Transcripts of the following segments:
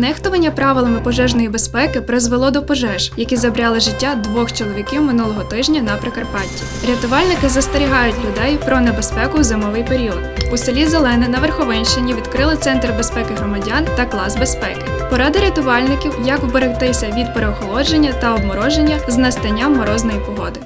Нехтування правилами пожежної безпеки призвело до пожеж, які забрали життя двох чоловіків минулого тижня на Прикарпатті. Рятувальники застерігають людей про небезпеку в зимовий період. У селі Зелене на Верховинщині відкрили центр безпеки громадян та клас безпеки. Поради рятувальників, як вберегтися від переохолодження та обмороження з настанням морозної погоди.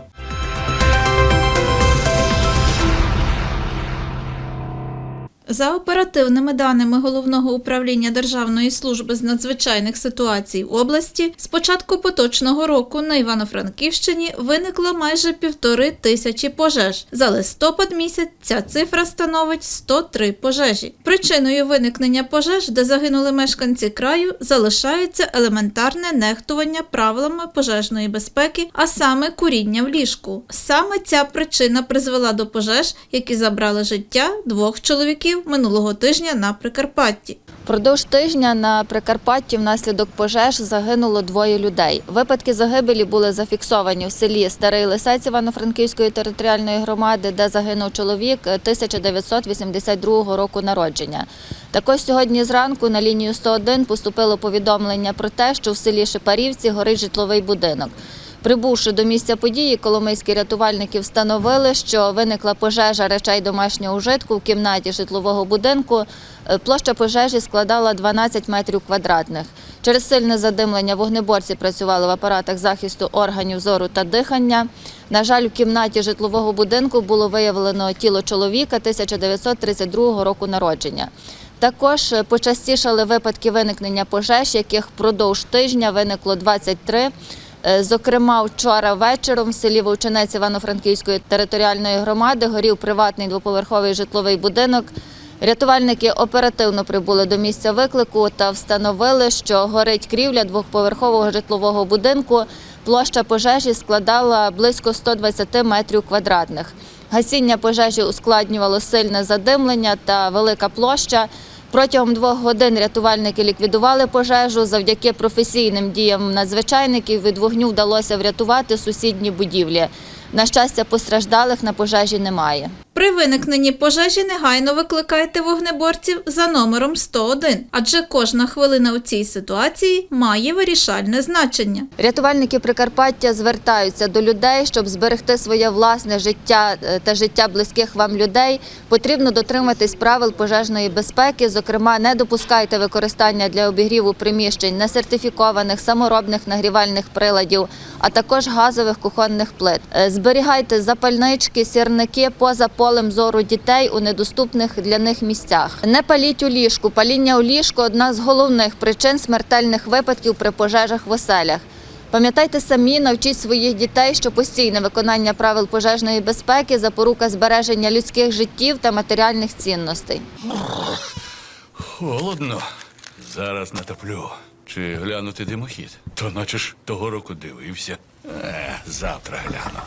За оперативними даними головного управління Державної служби з надзвичайних ситуацій області, з початку поточного року на Івано-Франківщині виникло майже півтори тисячі пожеж. За листопад місяць ця цифра становить 103 пожежі. Причиною виникнення пожеж, де загинули мешканці краю, залишається елементарне нехтування правилами пожежної безпеки, а саме куріння в ліжку. Саме ця причина призвела до пожеж, які забрали життя двох чоловіків минулого тижня на Прикарпатті. Продовж тижня на Прикарпатті внаслідок пожеж загинуло двоє людей. Випадки загибелі були зафіксовані в селі Старий Лисець Івано-Франківської територіальної громади, де загинув чоловік 1982 року народження. Також сьогодні зранку на лінію 101 поступило повідомлення про те, що в селі Шипарівці горить житловий будинок. Прибувши до місця події, коломийські рятувальники встановили, що виникла пожежа речей домашнього ужитку в кімнаті житлового будинку. Е, Площа пожежі складала 12 метрів квадратних. Через сильне задимлення вогнеборці працювали в апаратах захисту органів зору та дихання. На жаль, в кімнаті житлового будинку було виявлено тіло чоловіка 1932 року народження. Також е, почастішали випадки виникнення пожеж, яких впродовж тижня виникло 23. Е, Зокрема, вчора вечором в селі Вовчинець Івано-Франківської територіальної громади горів приватний двоповерховий житловий будинок. Рятувальники оперативно прибули до місця виклику та встановили, що горить крівля двоповерхового житлового будинку. Площа пожежі складала близько 120 метрів квадратних. Гасіння пожежі ускладнювало сильне задимлення та велика площа. Протягом двох годин рятувальники ліквідували пожежу. Завдяки професійним діям надзвичайників від вогню вдалося врятувати сусідні будівлі. На щастя, постраждалих на пожежі немає. При виникненні пожежі негайно викликайте вогнеборців за номером 101, адже кожна хвилина у цій ситуації має вирішальне значення. Рятувальники Прикарпаття звертаються до людей, щоб зберегти своє власне життя е, та життя близьких вам людей. Потрібно дотриматись правил пожежної безпеки. Зокрема, не допускайте використання для обігріву приміщень несертифікованих саморобних нагрівальних приладів, а також газових кухонних плит. Е, Зберігайте запальнички, сірники поза полем зору дітей у недоступних для них місцях. Не паліть у ліжку. Паління у ліжку одна з головних причин смертельних випадків при пожежах в оселях. Пам'ятайте самі, навчіть своїх дітей, що постійне виконання правил пожежної безпеки запорука збереження людських життів та матеріальних цінностей. Холодно. Зараз натоплю. Чи глянути димохід? То наче ж того року дивився. Е, завтра гляну.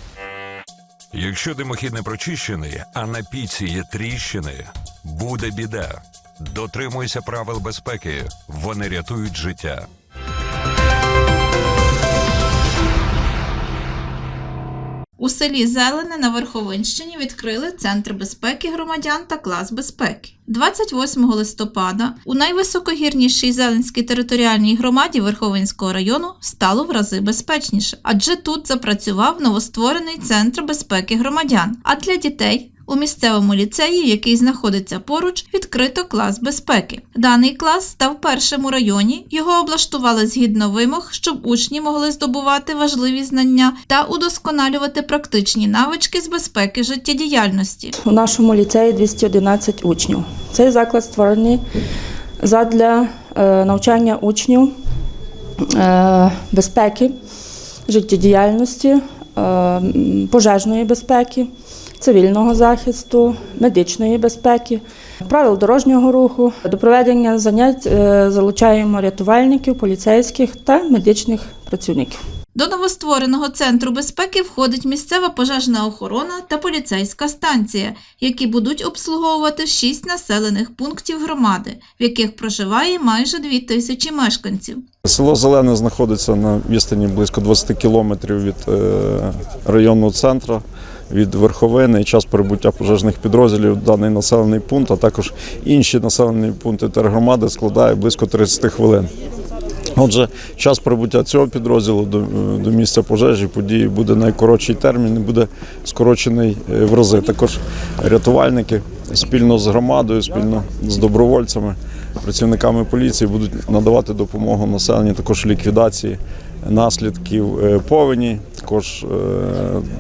Якщо димохід не прочищений, а на піці є тріщини, буде біда. Дотримуйся правил безпеки, вони рятують життя. У селі Зелене на Верховинщині відкрили Центр безпеки громадян та клас безпеки. 28 листопада у найвисокогірнішій Зеленській територіальній громаді Верховинського району стало в рази безпечніше, адже тут запрацював новостворений центр безпеки громадян. А для дітей у місцевому ліцеї, який знаходиться поруч, відкрито клас безпеки. Даний клас став першим у районі. Його облаштували згідно вимог, щоб учні могли здобувати важливі знання та удосконалювати практичні навички з безпеки життєдіяльності. У нашому ліцеї 211 учнів. Цей заклад створений задля е, навчання учнів е, безпеки, життєдіяльності, е, пожежної безпеки, цивільного захисту, медичної безпеки, правил дорожнього руху. До проведення занять е, залучаємо рятувальників, поліцейських та медичних працівників. До новоствореного центру безпеки входить місцева пожежна охорона та поліцейська станція, які будуть обслуговувати шість населених пунктів громади, в яких проживає майже дві тисячі мешканців. Село Зелене знаходиться на відстані близько 20 кілометрів від е, районного центру, від верховини. Час перебуття пожежних підрозділів в даний населений пункт, а також інші населені пункти тергромади складає близько 30 хвилин. Отже, час прибуття цього підрозділу до, до місця пожежі події буде найкоротший термін і буде скорочений е, в рази. Також рятувальники спільно з громадою, спільно з добровольцями, працівниками поліції будуть надавати допомогу населенню також ліквідації наслідків е, повені, також е,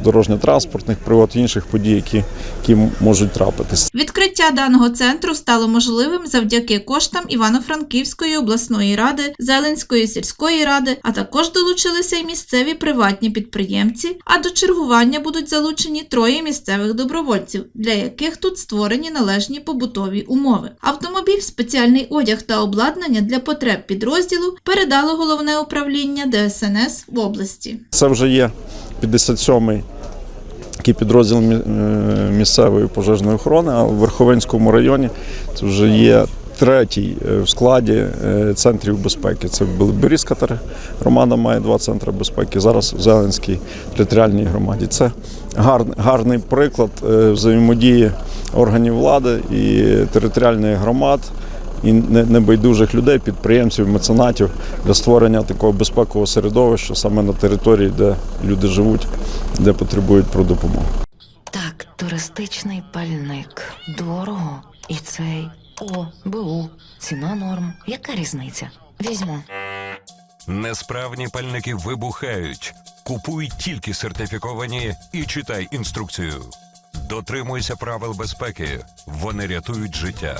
дорожньо-транспортних пригод, інших подій, які, які можуть трапитись. Відкриття даного центру стало можливим завдяки коштам Івано-Франківської обласної ради, Зеленської сільської ради, а також долучилися й місцеві приватні підприємці. А до чергування будуть залучені троє місцевих добровольців, для яких тут створені належні побутові умови. Автомобіль, спеціальний одяг та обладнання для потреб підрозділу передало головне управління ДСНС в області. Це вже є 57-й такий підрозділ е, місцевої пожежної охорони, а в Верховинському районі це вже є третій е, в складі е, центрів безпеки. Це Берізька тер- громада має два центри безпеки. Зараз в Зеленській територіальній громаді. Це гарний, приклад взаємодії органів влади і територіальних громад і не- небайдужих людей, підприємців, меценатів для створення такого безпекового середовища саме на території, де люди живуть, де потребують про допомогу. Так, туристичний пальник. Дорого. І цей. О, БУ. Ціна норм. Яка різниця? Візьму. Несправні пальники вибухають. Купуй тільки сертифіковані і читай інструкцію. Дотримуйся правил безпеки. Вони рятують життя.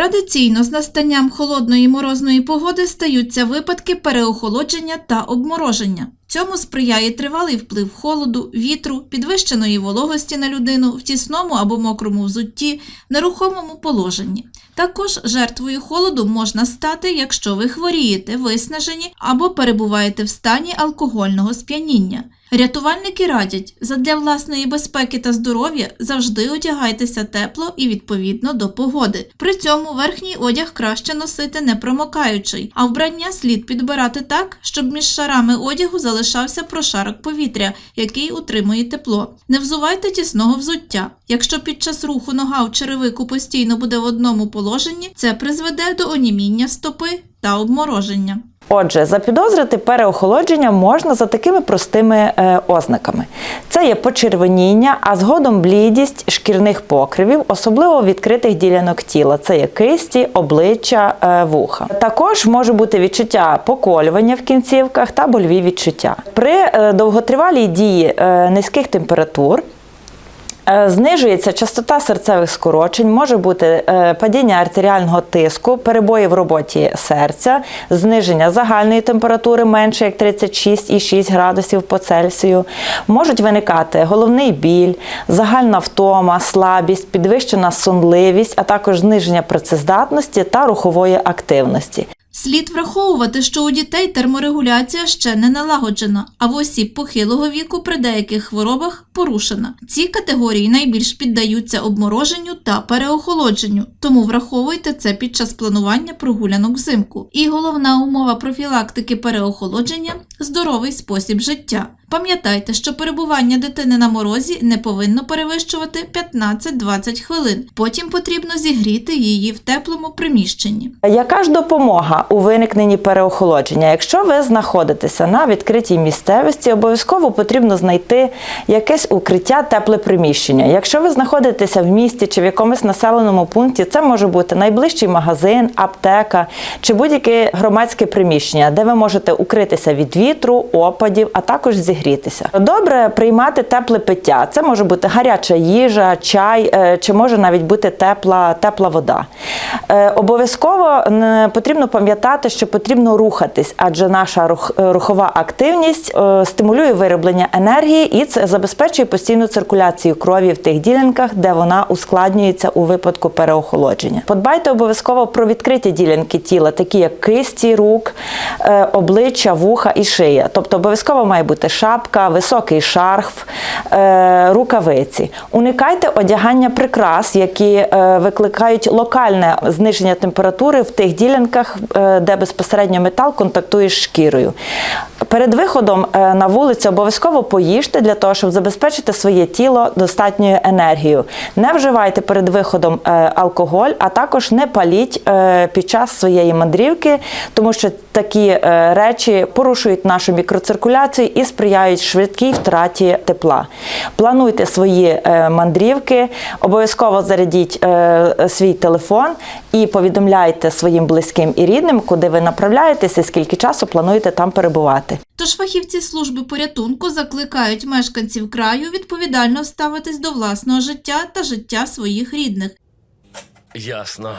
Традиційно з настанням холодної морозної погоди стаються випадки переохолодження та обмороження. Цьому сприяє тривалий вплив холоду, вітру, підвищеної вологості на людину в тісному або мокрому взутті, нерухомому положенні. Також жертвою холоду можна стати, якщо ви хворієте, виснажені або перебуваєте в стані алкогольного сп'яніння. Рятувальники радять, задля власної безпеки та здоров'я завжди одягайтеся тепло і відповідно до погоди. При цьому верхній одяг краще носити не промокаючий, а вбрання слід підбирати так, щоб між шарами одягу залишався прошарок повітря, який утримує тепло. Не взувайте тісного взуття. Якщо під час руху нога в черевику постійно буде в одному положенні, це призведе до оніміння стопи та обмороження. Отже, запідозрити переохолодження можна за такими простими е, ознаками: це є почервоніння, а згодом блідість шкірних покривів, особливо відкритих ділянок тіла. Це є кисті, обличчя, е, вуха. Також може бути відчуття поколювання в кінцівках та больові відчуття. При е, довготривалій дії низьких температур. Е, Знижується частота серцевих скорочень, може бути е, падіння артеріального тиску, перебої в роботі серця, зниження загальної температури менше як 36,6 градусів по Цельсію. Можуть виникати головний біль, загальна втома, слабість, підвищена сонливість, а також зниження працездатності та рухової активності. Слід враховувати, що у дітей терморегуляція ще не налагоджена, а в осіб похилого віку при деяких хворобах порушена. Ці категорії найбільш піддаються обмороженню та переохолодженню, тому враховуйте це під час планування прогулянок взимку. І головна умова профілактики переохолодження здоровий спосіб життя. Пам'ятайте, що перебування дитини на морозі не повинно перевищувати 15-20 хвилин. Потім потрібно зігріти її в теплому приміщенні. Яка ж допомога у виникненні переохолодження? Якщо ви знаходитеся на відкритій місцевості, обов'язково потрібно знайти якесь укриття, тепле приміщення. Якщо ви знаходитеся в місті чи в якомусь населеному пункті, це може бути найближчий магазин, аптека чи будь-яке громадське приміщення, де ви можете укритися від вітру, опадів, а також зігрітися. Добре приймати тепле пиття. Це може бути гаряча їжа, чай, е, чи може навіть бути тепла, тепла вода. Е, Обов'язково потрібно пам'ятати, що потрібно рухатись, адже наша рух- е, рухова активність стимулює вироблення енергії і це забезпечує постійну циркуляцію крові в тих ділянках, де вона ускладнюється у випадку переохолодження. Подбайте обов'язково про відкриті ділянки тіла, такі як кисті рук, обличчя, вуха і шиї. Шия. Тобто обов'язково має бути шапка, високий шарф, е, рукавиці. Уникайте одягання прикрас, які е, викликають локальне зниження температури в тих ділянках, е, де безпосередньо метал контактує з шкірою. Перед виходом на вулицю обов'язково поїжте для того, щоб забезпечити своє тіло достатньою енергією. Не вживайте перед виходом алкоголь, а також не паліть під час своєї мандрівки, тому що такі речі порушують нашу мікроциркуляцію і сприяють швидкій втраті тепла. Плануйте свої е, мандрівки, обов'язково зарядіть е, свій телефон і повідомляйте своїм близьким і рідним, куди ви направляєтеся скільки часу плануєте там перебувати. Тож фахівці служби порятунку закликають мешканців краю відповідально ставитись до власного життя та життя своїх рідних. Ясно.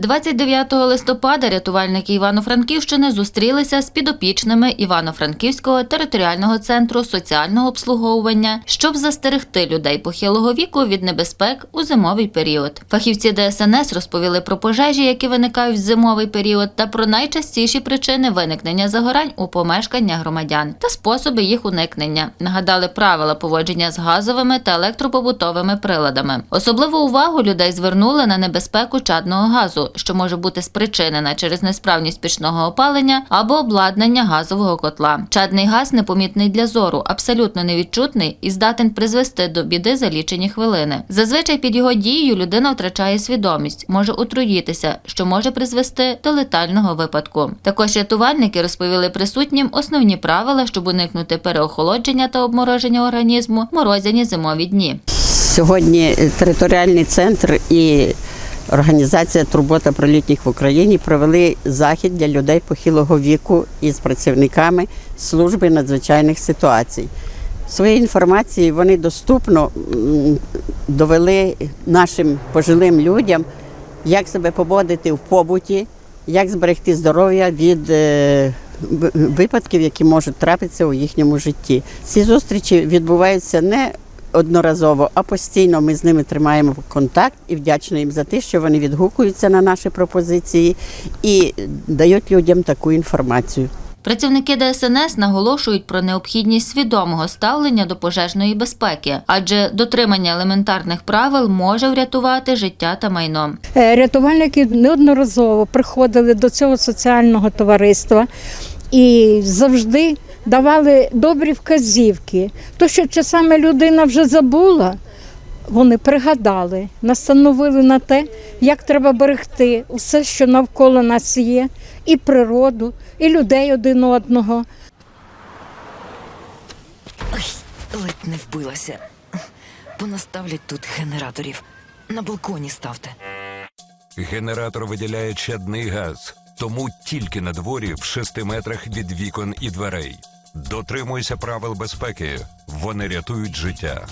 29 листопада рятувальники Івано-Франківщини зустрілися з підопічними Івано-Франківського територіального центру соціального обслуговування, щоб застерегти людей похилого віку від небезпек у зимовий період. Фахівці ДСНС розповіли про пожежі, які виникають в зимовий період, та про найчастіші причини виникнення загорань у помешканнях громадян та способи їх уникнення. Нагадали правила поводження з газовими та електропобутовими приладами. Особливу увагу людей звернули на небезпеку чадного газу, що може бути спричинена через несправність пічного опалення або обладнання газового котла. Чадний газ непомітний для зору, абсолютно невідчутний і здатен призвести до біди за лічені хвилини. Зазвичай під його дією людина втрачає свідомість, може отруїтися, що може призвести до летального випадку. Також рятувальники розповіли присутнім основні правила, щоб уникнути переохолодження та обмороження організму морозяні зимові дні. Сьогодні територіальний центр і організація Турбота про літніх в Україні провели захід для людей похилого віку із працівниками служби надзвичайних ситуацій. Своєї інформації вони доступно довели нашим пожилим людям, як себе поводити в побуті, як зберегти здоров'я від е, випадків, які можуть трапитися у їхньому житті. Ці зустрічі відбуваються не одноразово, а постійно ми з ними тримаємо контакт і вдячні їм за те, що вони відгукуються на наші пропозиції і дають людям таку інформацію. Працівники ДСНС наголошують про необхідність свідомого ставлення до пожежної безпеки, адже дотримання елементарних правил може врятувати життя та майно. Е, Рятувальники неодноразово приходили до цього соціального товариства і завжди давали добрі вказівки. То, що часами людина вже забула, вони пригадали, настановили на те, як треба берегти усе, що навколо нас є, і природу, і людей один одного. Ой, ледь не вбилася. Понаставлять тут генераторів. На балконі ставте. Генератор виділяє чадний газ, тому тільки на дворі в 6 метрах від вікон і дверей. Дотримуйся правил безпеки, вони рятують життя.